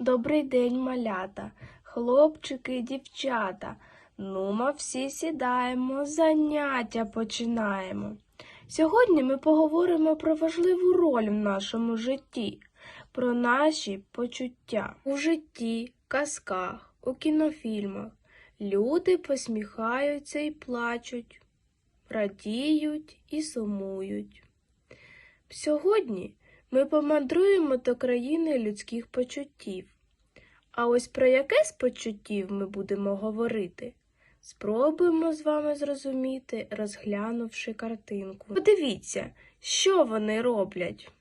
Добрий день, малята, хлопчики дівчата. Нума всі сідаємо, заняття починаємо. Сьогодні ми поговоримо про важливу роль в нашому житті, про наші почуття. У житті, казках, у кінофільмах люди посміхаються і плачуть, радіють і сумують. Сьогодні ми помандруємо до країни людських почуттів. А ось про яке з почуттів ми будемо говорити? Спробуємо з вами зрозуміти, розглянувши картинку. Подивіться, що вони роблять.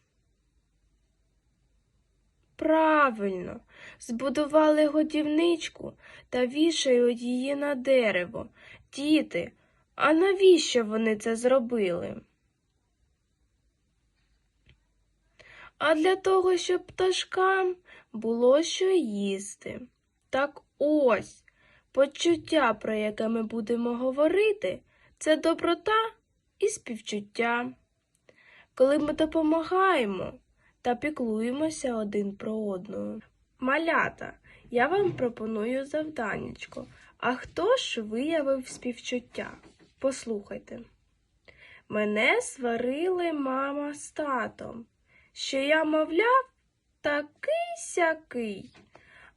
Правильно, збудували годівничку та вішають її на дерево. Діти, а навіщо вони це зробили? А для того, щоб пташкам було що їсти. Так ось, почуття, про яке ми будемо говорити, це доброта і співчуття. Коли ми допомагаємо та піклуємося один про одного. Малята, я вам пропоную завданнячко. А хто ж виявив співчуття? Послухайте. Мене сварили мама з татом що я, мовляв, такий сякий,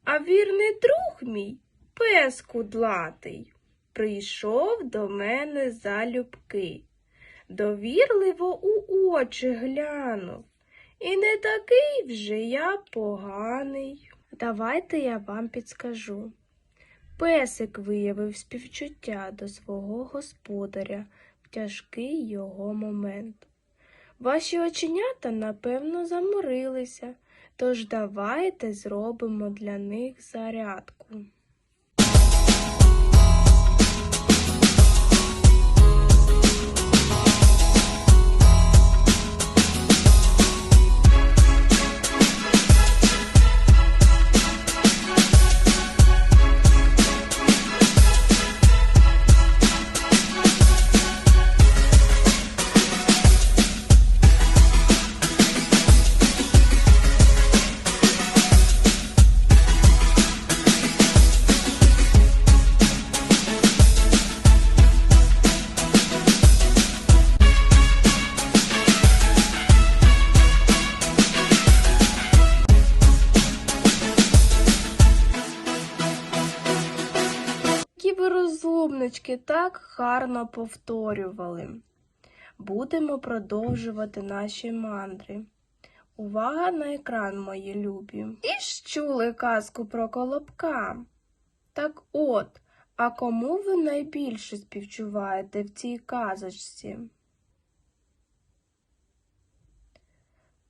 а вірний друг мій, пес кудлатий, прийшов до мене залюбки, довірливо у очі глянув, і не такий вже я поганий. Давайте я вам підскажу. Песик виявив співчуття до свого господаря в тяжкий його момент. Ваші оченята, напевно, заморилися, тож давайте зробимо для них зарядку. Розумнички так гарно повторювали. Будемо продовжувати наші мандри. Увага на екран, мої любі. І ж чули казку про колобка. Так от, а кому ви найбільше співчуваєте в цій казочці?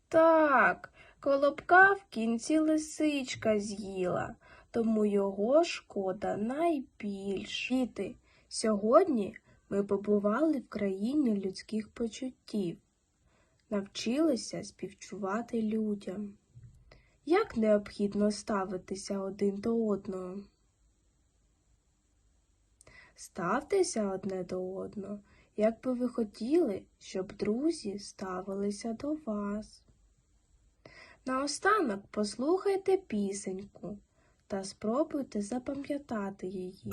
Так, колобка в кінці лисичка з'їла, тому його шкода найбільше. Діти, сьогодні ми побували в країні людських почуттів, навчилися співчувати людям. Як необхідно ставитися один до одного? Ставтеся одне до одного, як би ви хотіли, щоб друзі ставилися до вас. Наостанок послухайте пісеньку та спробуйте запам'ятати її.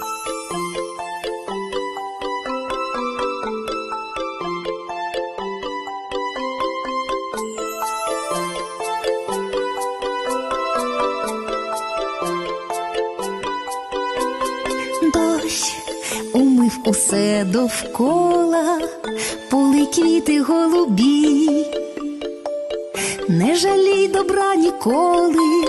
Дощ умив усе довкола, поли квіти голубі, не жалій добра ніколи,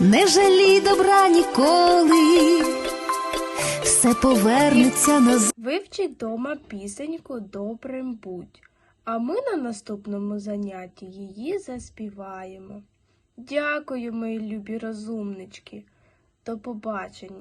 не жалій добра ніколи, все повернеться назад. Вивчи дома пісеньку Добрим будь, а ми на наступному занятті її заспіваємо. Дякую, мої любі розумнички. До побачення!